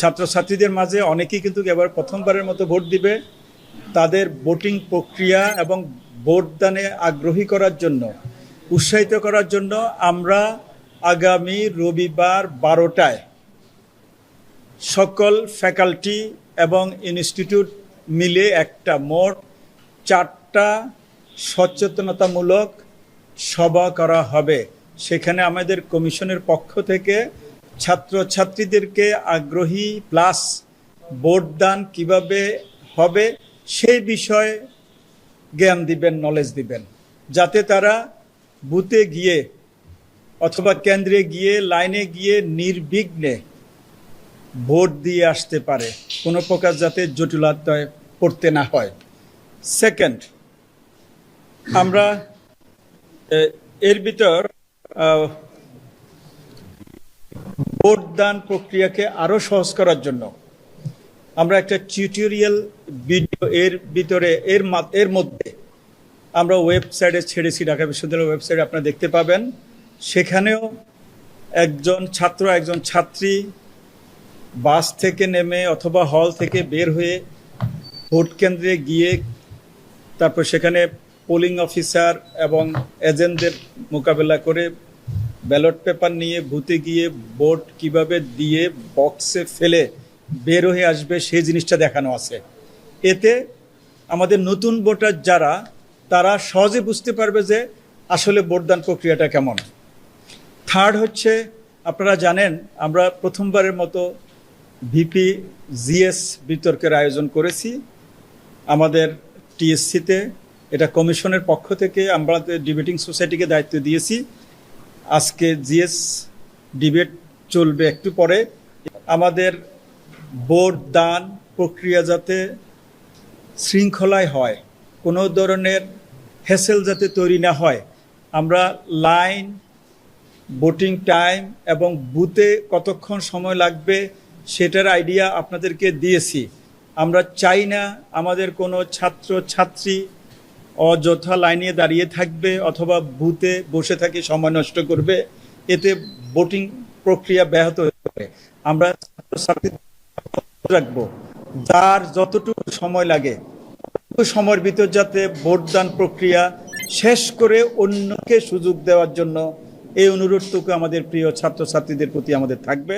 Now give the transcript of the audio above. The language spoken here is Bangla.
ছাত্রছাত্রীদের মাঝে অনেকেই কিন্তু এবার প্রথমবারের মতো ভোট দিবে। তাদের ভোটিং প্রক্রিয়া এবং ভোটদানে আগ্রহী করার জন্য, উৎসাহিত করার জন্য আমরা আগামী রবিবার বারোটায় সকল ফ্যাকাল্টি এবং ইনস্টিটিউট মিলে একটা মোট চারটা সচেতনতামূলক সভা করা হবে। সেখানে আমাদের কমিশনের পক্ষ থেকে ছাত্রছাত্রীদেরকে আগ্রহী প্লাস ভোটদান কীভাবে হবে, সেই বিষয়ে জ্ঞান দিবেন নলেজ দিবেন। যাতে তারা বুথে গিয়ে অথবা কেন্দ্রে গিয়ে, লাইনে গিয়ে নির্বিঘ্নে ভোট দিয়ে আসতে পারে। কোনো প্রকার যাতে জটিলতায় পড়তে না হয়। সেকেন্ড আমরা এর ভিতর ভোটদান প্রক্রিয়াকে আরও সহজ করার জন্য। আমরা একটা টিউটোরিয়াল ভিডিও এর ভিতরে, এর এর মধ্যে আমরা ওয়েবসাইটে ছেড়েছি, ঢাকা বিশ্ববিদ্যালয়ের ওয়েবসাইটে আপনারা দেখতে পাবেন। সেখানেও একজন ছাত্র, একজন ছাত্রী বাস থেকে নেমে অথবা হল থেকে বের হয়ে ভোট কেন্দ্রে গিয়ে তারপর সেখানে পোলিং অফিসার এবং এজেন্টদের মোকাবেলা করে ব্যালট পেপার নিয়ে বুথে গিয়ে ভোট কীভাবে দিয়ে বক্সে ফেলে বের হয়ে আসবে, সেই জিনিসটা দেখানো আছে। এতে আমাদের নতুন ভোটার যারা, তারা সহজে বুঝতে পারবে যে আসলে ভোটদান প্রক্রিয়াটা কেমন। থার্ড হচ্ছে, আপনারা জানেন, আমরা প্রথমবারের মতো ভিপি জিএস বিতর্কের আয়োজন করেছি। আমাদের টিএসসিতে এটা কমিশনের পক্ষ থেকে আমরা ডিবেটিং সোসাইটিকে দায়িত্ব দিয়েছি। আজকে জিএস ডিবেট চলবে একটু পরে। আমাদের ভোট দান প্রক্রিয়া যাতে শৃঙ্খলায় হয়, কোনো ধরনের হেসেল যাতে তৈরি না হয়, আমরা লাইন, ভোটিং টাইম এবং বুথে কতক্ষণ সময় লাগবে সেটার আইডিয়া আপনাদেরকে দিয়েছি। আমরা চাই না আমাদের কোনো ছাত্র ছাত্রী অযথা লাইনে দাঁড়িয়ে থাকবে অথবা বুথে বসে থাকে, সময় নষ্ট করবে, এতে ভোটিং প্রক্রিয়া ব্যাহত হতে পারে আমরা রাখব, যার যতটুকু সময় লাগে সময়ের ভিতর যাতে ভোটদান প্রক্রিয়া শেষ করে অন্যকে সুযোগ দেওয়ার জন্য এই অনুরোধটুকু আমাদের প্রিয় ছাত্রছাত্রীদের প্রতি আমাদের থাকবে।